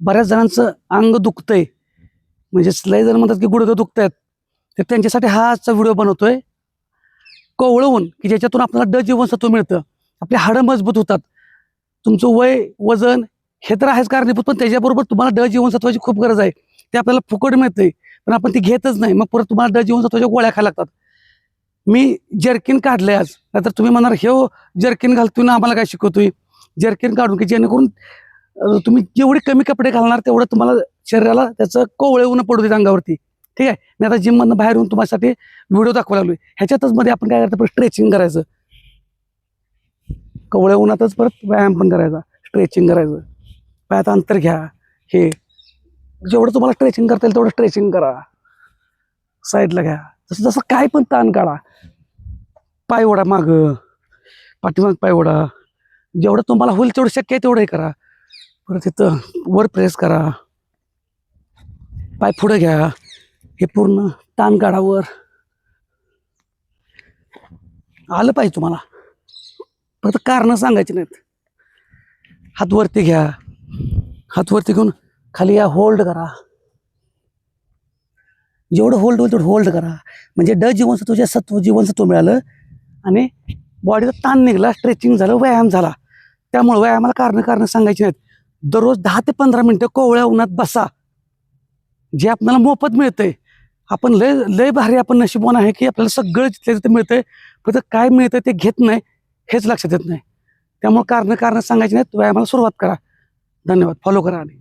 बऱ्याच जणांचं अंग दुखतंय. म्हणजे लय जण म्हणतात की गुडघं आहेत तर त्यांच्यासाठी हा आजचा व्हिडिओ बनवतोय. कोवळवून की ज्याच्यातून आपल्याला ड जीवनसत्व मिळतं. आपली हाडं मजबूत होतात. तुमचं वय वजन हे तर आहेच कारणीभूत पण त्याच्याबरोबर तुम्हाला ड जीवनसत्वाची खूप गरज आहे. ते आपल्याला फुकट मिळते पण आपण ती घेतच नाही. मग परत तुम्हाला ड जीवनसत्वाच्या गोळ्या खायला लागतात. मी जर्किन काढलंय आज. नाहीतर तुम्ही म्हणणार हे हो जर्किन घालतोय ना आम्हाला काय शिकवतोय? जर्किन काढून की जेणेकरून तुम्ही जेवढे कमी कपडे घालणार तेवढं तुम्हाला शरीराला त्याचं कोवळे ऊन पडू देत अंगावरती. ठीक आहे? मी आता जिममधनं बाहेर येऊन तुम्हासाठी व्हिडिओ दाखवायला लागलोय. ह्याच्यातच मध्ये आपण काय करतो स्ट्रेचिंग करायचं. कवळ्या उन्हातच परत व्यायाम पण करायचा. स्ट्रेचिंग करायचं. पायात अंतर घ्या. हे. जेवढं तुम्हाला स्ट्रेचिंग करता येईल तेवढं स्ट्रेचिंग करा. साईडला घ्या. जसं जसं काय पण ताण काढा. पाय ओढा माग. पाठीमाग पाय ओढा जेवढं तुम्हाला होईल तेवढं शक्य आहे तेवढंही करा. परत तिथं वर प्रेस करा. पाय पुढे घ्या. हे पूर्ण ताण काढावर. आलं पाहिजे तुम्हाला. फक्त कारणं सांगायची नाहीत. हात वरती घ्या. हात वरती घेऊन खाली या होल्ड करा. जेवढं होल्ड होईल तेवढं होल्ड करा. म्हणजे ड जीवनसत्वच्या सत्व जीवनसत्व मिळालं आणि बॉडीचा ताण निघाला स्ट्रेचिंग झालं व्यायाम झाला. त्यामुळे व्यायामाला कारणं कारणं सांगायची नाहीत. दररोज दहा ते पंधरा मिनटं कोवळ्या उन्हात बसा. जे आपल्याला मोफत मिळतंय. आपण लय लय भारी आपण नशिबवान आहे की आपल्याला सगळं तिथल्या तिथं मिळतंय फक्त काय मिळतंय ते घेत नाही हेच लक्षात येत नाही. त्यामुळे कारणं कारणं सांगायची नाहीत व्यायामाला सुरुवात करा. धन्यवाद. फॉलो करा आणि